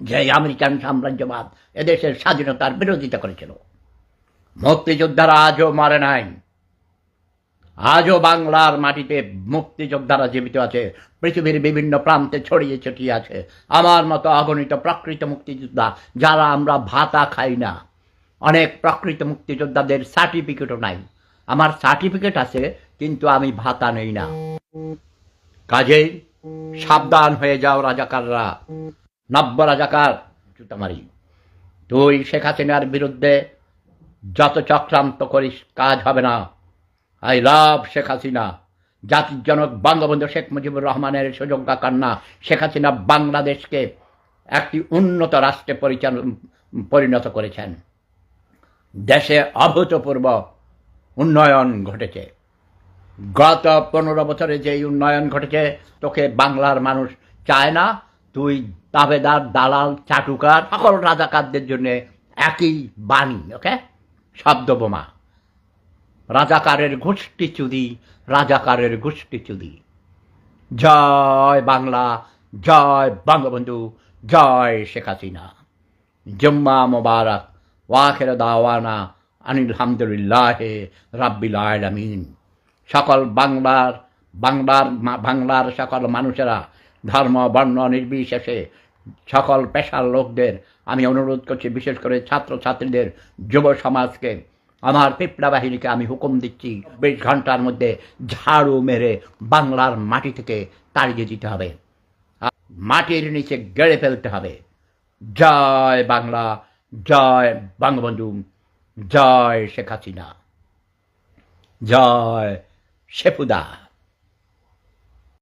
যে আমেরিকান সাম্রাজ্যবাদ এদেশের স্বাধীনতার বিরোধিতা করেছিল। মুক্তিযোদ্ধারা আজও মারে নাই। আজও বাংলার মাটিতে মুক্তিযোদ্ধারা জীবিত আছে। পৃথিবীর বিভিন্ন প্রান্তে ছড়িয়ে ছিটিয়ে আছে। আমার মতো অগণিত প্রকৃত মুক্তিযোদ্ধা যারা আমরা ভাতা খাই না। অনেক প্রকৃত মুক্তিযোদ্ধাদের সার্টিফিকেটও নাই। আমার সার্টিফিকেট আছে, কিন্তু আমি ভাতা নেই না। কাজেই সাবধান হয়ে যাও রাজাকাররা। নব্য রাজাকার জুতামারি তুই শেখ হাসিনার বিরুদ্ধে যত চক্রান্ত করিস, কাজ হবে না। I love Sheikh Hasina. জাতির জনক বঙ্গবন্ধু শেখ মুজিবুর রহমানের সুযোগ্যা কন্যা শেখ হাসিনা বাংলাদেশকে একটি উন্নত রাষ্ট্রে পরিচালন পরিণত করেছেন। দেশে অভূতপূর্ব উন্নয়ন ঘটেছে। গত পনেরো বছরে যে উন্নয়ন ঘটেছে, তোকে বাংলার মানুষ চায় না তুই দাবেদার দালাল, চাটুকার, সকল রাজাকারদের জন্য একই বাণী, ওকে? শব্দ বোমা রাজাকারের গোষ্ঠী চুরি, রাজাকারের গোষ্ঠী চুরি। জয় বাংলা, জয় বঙ্গবন্ধু, জয় শেখ হাসিনা। জম্মা মোবারক ওয়াখের দাওয়ানা আনিল হামদুলিল্লাহ রাব্বিল আলামিন। সকল বাংলার বাংলার বাংলার সকল মানুষেরা ধর্ম, বর্ণ নির্বিশেষে সকল পেশার লোকদের আমি অনুরোধ করছি, বিশেষ করে ছাত্রছাত্রীদের, যুব সমাজকে, আমার পিপড়া বাহিনীকে আমি হুকুম দিচ্ছি, বিশ ঘণ্টার মধ্যে ঝাড়ু মেরে বাংলার মাটি থেকে তাড়িয়ে দিতে হবে। মাটির নিচে গেড়ে ফেলতে হবে। জয় বাংলা, জয় বঙ্গবন্ধু, জয় শেখ হাসিনা, জয় শেফুদা